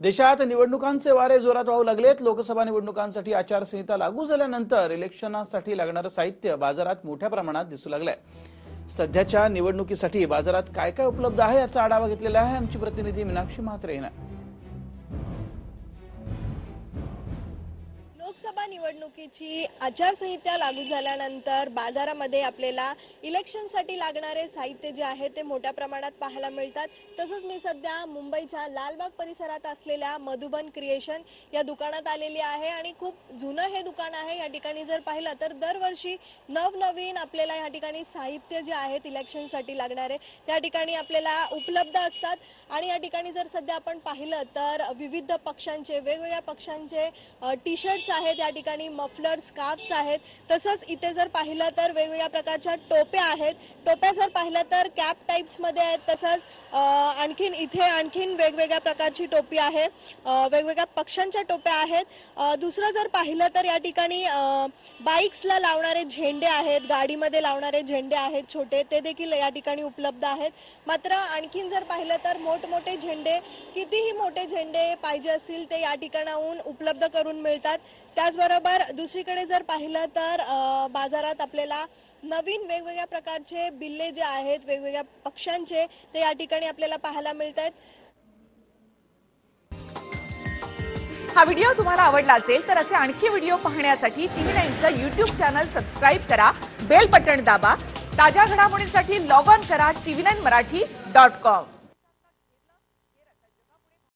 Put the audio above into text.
देशात निवडणुकांचे वारे जोरात वाहू लागलेत. लोकसभा निवडणुकांसाठी आचारसंहिता लागू झाल्यानंतर इलेक्शनासाठी लागणारं साहित्य बाजारात मोठ्या प्रमाणात दिसू लागलंय. सध्याच्या निवडणुकीसाठी बाजारात काय काय उपलब्ध आहे याचा आढावा घेतलेला आहे आमची प्रतिनिधी मीनाक्षी म्हात्रे यांना. लोकसभा निवडणुकीची आचारसंहिता लागू झाल्यानंतर बाजारामध्ये आपल्याला इलेक्शनसाठी लागणारे साहित्य जे आहे ते मोठ्या प्रमाणात पाहायला मिळतात. तसंच मी सध्या मुंबईच्या लालबाग परिसरात असलेल्या मधुबन क्रिएशन या दुकानात आलेली आहे आणि खूप जुनं हे दुकान आहे. या ठिकाणी जर पाहिलं तर दरवर्षी नवनवीन आपल्याला या ठिकाणी साहित्य जे आहेत इलेक्शनसाठी लागणारे त्या ठिकाणी आपल्याला उपलब्ध असतात. आणि या ठिकाणी जर सध्या आपण पाहिलं तर विविध पक्षांचे वेगवेगळ्या पक्षांचे टी शर्ट्स आहेत. या ठिकाणी मफलर स्कार्फ्स आहेत. तसंच इथे जर पाहिलं तर वेगवेगळ्या प्रकारच्या टोप्या आहेत. टोप्या जर पाहिलं तर कॅप टाईप्समध्ये आहेत. तसंच आणखीन इथे आणखीन वेगवेगळ्या प्रकारची टोपी आहे. वेगवेगळ्या पक्ष्यांच्या टोप्या आहेत. दुसरं जर पाहिलं तर या ठिकाणी बाईक्सला लावणारे झेंडे आहेत. गाडीमध्ये लावणारे झेंडे आहेत छोटे. ते देखील या ठिकाणी उपलब्ध आहेत. मात्र आणखीन जर पाहिलं तर मोठमोठे झेंडे कितीही मोठे झेंडे पाहिजे असतील ते या ठिकाणाहून उपलब्ध करून मिळतात. त्याचबरोबर दुसरीकडे जर पाहिलं तर बाजारात आपल्याला नवीन वेगवेगळ्या प्रकारचे बिल्ले जे आहेत वेगवेगळ्या पक्ष्यांचे ते या ठिकाणी आपल्याला पाहायला मिळत आहेत हा व्हिडिओ तुम्हाला आवडला असेल तर असे आणखी व्हिडिओ पाहण्यासाठी टीव्ही नाईनचं युट्यूब चॅनल सबस्क्राईब करा बेल बटन दाबा ताज्या घडामोडींसाठी लॉग ऑन करा TV nine Marathi dot com.